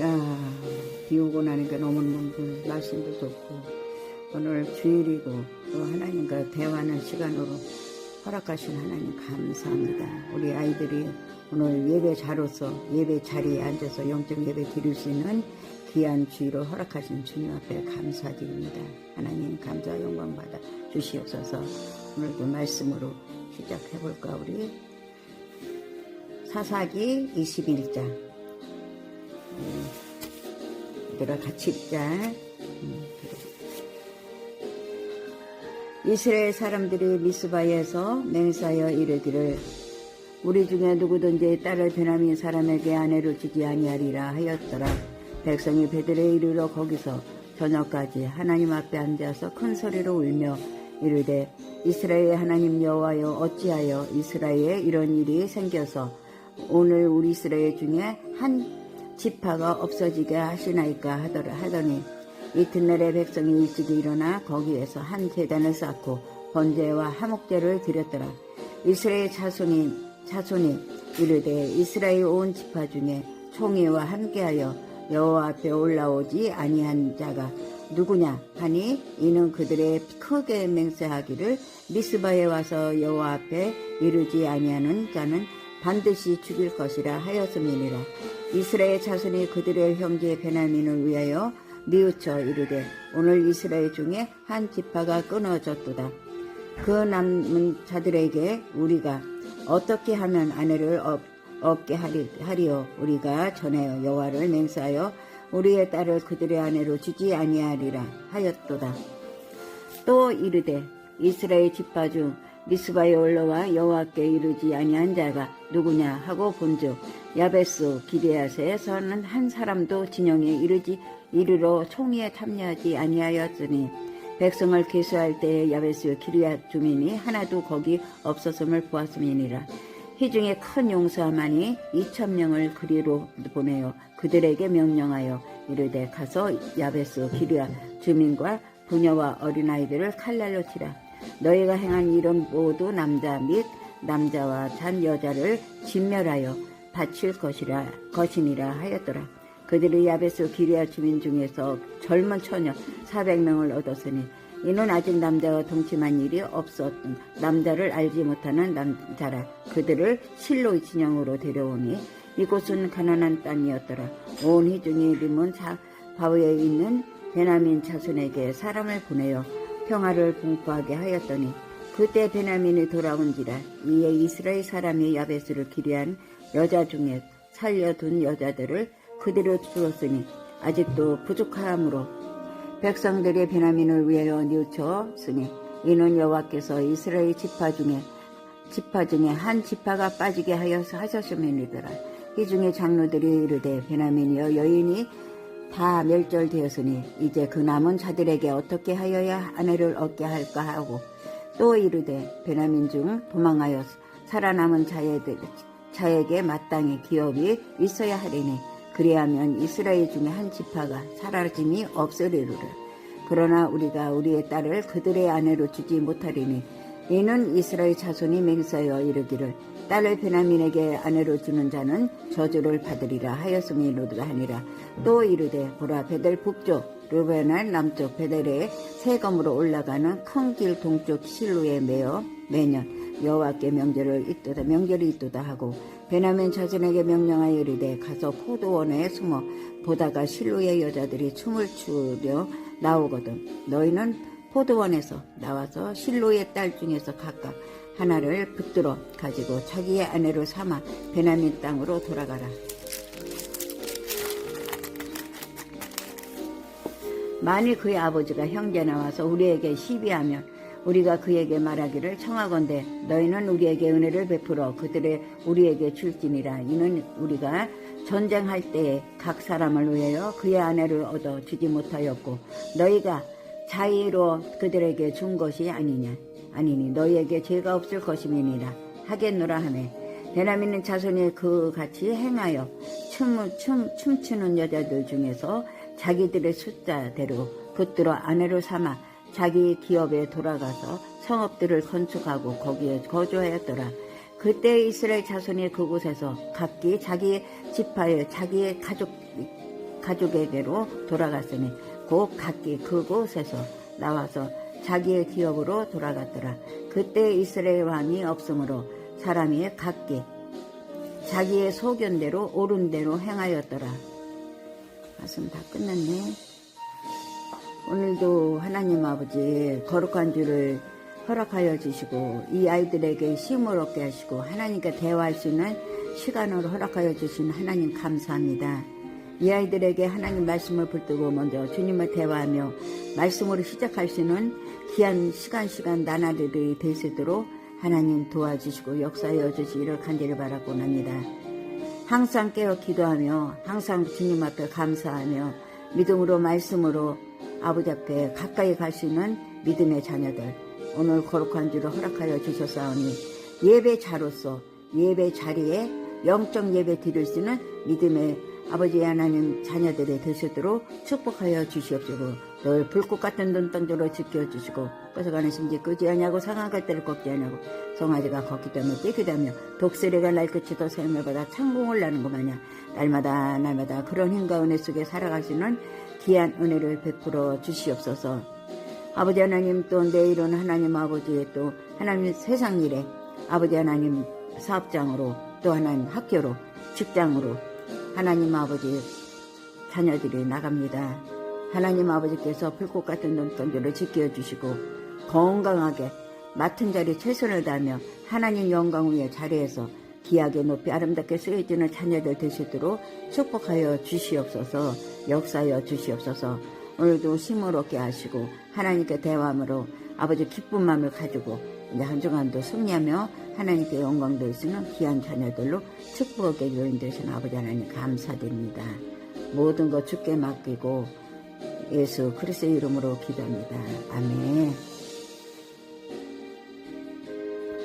야, 비 오고 나니까 너무 그 날씨도 좋고 오늘 주일이고 또 하나님과 대화하는 시간으로 허락하신 하나님 감사합니다. 우리 아이들이 오늘 예배 자로서 예배 자리에 앉아서 영적 예배 드릴 수 있는 귀한 주의로 허락하신 주님 앞에 감사드립니다. 하나님 감사 영광 받아 주시옵소서. 오늘도 말씀으로 시작해 볼까 우리 사사기 21장 얘들아 같이 읽자. 음. 이스라엘 사람들이 미스바에서 맹사여 이르기를 우리 중에 누구든지 딸을 베나민 사람에게 아내로 주지 아니하리라 하였더라. 백성이 베들에 이르러 거기서 저녁까지 하나님 앞에 앉아서 큰 소리로 울며 이르되 이스라엘 하나님 여호와여 어찌하여 이스라엘에 이런 일이 생겨서 오늘 우리 이스라엘 중에 한 지파가 없어지게 하시나이까 하더라 하더니 이튿날에 백성이 일찍이 일어나 거기에서 한 제단을 쌓고 번제와 화목제를 드렸더라. 이스라엘 자손이 자손이 이르되 이스라엘 온 지파 중에 총회와 함께하여 여호와 앞에 올라오지 아니한 자가 누구냐 하니 이는 그들의 크게 맹세하기를 미스바에 와서 여호와 앞에 이르지 아니하는 자는 반드시 죽일 것이라 하였음이니라 이스라엘 자손이 그들의 형제 베나민을 위하여 뉘우쳐 이르되 오늘 이스라엘 중에 한 지파가 끊어졌도다. 그 남은 자들에게 우리가 어떻게 하면 아내를 얻, 얻게 하리, 하리요? 우리가 전에 여호와를 맹세하여 우리의 딸을 그들의 아내로 주지 아니하리라 하였도다. 또 이르되 이스라엘 지파 중 미스바에 올라와 여호와께 이르지 아니한 자가 누구냐 하고 본즉 야베스 기레아스에서는 한 사람도 진영에 이르지 이르러 총리에 참여하지 아니하였으니 백성을 계수할 때에 야베스 기리아 주민이 하나도 거기 없었음을 보았음이니라. 희중에 큰 용사만이 이천 명을 그리로 보내어 그들에게 명령하여 이르되 가서 야베스 기리아 주민과 부녀와 어린아이들을 칼날로 치라. 너희가 행한 일은 모두 남자 및 남자와 잔 여자를 진멸하여 바칠 것이라 것이니라 하였더라. 그들이 야베스 기리아 주민 중에서 젊은 처녀 400명을 얻었으니 이는 아직 남자와 동침한 일이 없었던 남자를 알지 못하는 남자라 그들을 실로의 진영으로 데려오니 이곳은 가난한 땅이었더라 온 희중의 이름은 바위에 있는 베나민 자손에게 사람을 보내어 평화를 공포하게 하였더니 그때 베나민이 돌아온지라 이에 이스라엘 사람이 야베스를 기리한 여자 중에 살려둔 여자들을 그대로 주었으니 아직도 부족함으로 백성들의 베나민을 위하여 뉘우쳤으니 이는 여호와께서 이스라엘 지파 중에 지파 중에 한 지파가 빠지게 하여서 하셨음이니더라. 이 중에 장로들이 이르되 베나민이여 여인이 다 멸절되었으니 이제 그 남은 자들에게 어떻게 하여야 아내를 얻게 할까 하고 또 이르되 베나민 중 도망하여 살아남은 자애들 자에게 마땅히 기업이 있어야 하리니 그리하면 이스라엘 중에 한 지파가 사라짐이 없으리로라. 그러나 우리가 우리의 딸을 그들의 아내로 주지 못하리니 이는 이스라엘 자손이 맹세하여 이르기를 딸을 베나민에게 아내로 주는 자는 저주를 받으리라 하였음이로다 하니라. 또 이르되 보라 베델 북쪽 루벤알 남쪽 베델에 세검으로 올라가는 큰 길 동쪽 실로에 매어 매년 여호와께 명절을 있도다 명절이 있도다 하고 베나민 자손에게 명령하여 이르되 가서 포도원에 숨어 보다가 실로의 여자들이 춤을 추려 나오거든 너희는 포도원에서 나와서 실로의 딸 중에서 각각 하나를 붙들어 가지고 자기의 아내로 삼아 베나민 땅으로 돌아가라. 만일 그의 아버지가 형제 나와서 우리에게 시비하면 우리가 그에게 말하기를 청하건대 너희는 우리에게 은혜를 베풀어 그들의 우리에게 줄지니라 이는 우리가 전쟁할 때에 각 사람을 위하여 그의 아내를 얻어 주지 못하였고 너희가 자의로 그들에게 준 것이 아니냐 아니니 너희에게 죄가 없을 것임이니라 하겠노라 하매 베나민은 자손이 그 같이 행하여 춤, 춤, 춤추는 여자들 중에서 자기들의 숫자대로 붙들어 아내로 삼아 자기 기업에 돌아가서 성읍들을 건축하고 거기에 거주하였더라. 그때 이스라엘 자손이 그곳에서 각기 자기 지파에 자기의 가족 가족에게로 돌아갔으니 곧 각기 그곳에서 나와서 자기의 기업으로 돌아갔더라. 그때 이스라엘 왕이 없으므로 사람이 각기 자기의 소견대로 옳은 대로 행하였더라. 말씀 다 끝났네. 오늘도 하나님 아버지 거룩한 주를 허락하여 주시고 이 아이들에게 힘을 얻게 하시고 하나님과 대화할 수 있는 시간을 허락하여 주신 하나님 감사합니다. 이 아이들에게 하나님 말씀을 붙들고 먼저 주님을 대화하며 말씀으로 시작할 수 있는 귀한 시간 시간 나날들이 될 수 있도록 하나님 도와주시고 역사하여 주시기를 간절히 바라고 합니다. 항상 깨어 기도하며 항상 주님 앞에 감사하며 믿음으로 말씀으로 아버지 앞에 가까이 갈 수 있는 믿음의 자녀들 오늘 거룩한 주를 허락하여 주셨사오니 예배자로서 예배 자리에 영적 예배 드릴 수 있는 믿음의 아버지 하나님 자녀들이 되시도록 축복하여 주시옵시고 늘 불꽃 같은 눈동자로 지켜주시고 뺏어가는 심지 끄지 아니하고 상한 갈대를 꺾지 아니하고 송아지가 걷기 때문에 뛰기다며 독수리가 날 끝이도 생물보다 창공을 나는 것 마냥 날마다 날마다 그런 힘과 은혜 속에 살아가시는 귀한 은혜를 베풀어 주시옵소서. 아버지 하나님 또 내일은 하나님 아버지의 또 하나님 세상 일에 아버지 하나님 사업장으로 또 하나님 학교로 직장으로 하나님 아버지 자녀들이 나갑니다. 하나님 아버지께서 불꽃 같은 눈동자를 지켜주시고 건강하게 맡은 자리 최선을 다하며 하나님 영광 위에 자리에서 귀하게 높이 아름답게 쓰여지는 자녀들 되시도록 축복하여 주시옵소서 역사하여 주시옵소서 오늘도 힘을 얻게 하시고 하나님께 대화함으로 아버지 기쁜 마음을 가지고 이제 한 주간도 승리하며 하나님께 영광 되시는 귀한 자녀들로 축복하게 요인 되신 아버지 하나님 감사드립니다. 모든 것 주께 맡기고 예수 그리스도의 이름으로 기도합니다. 아멘.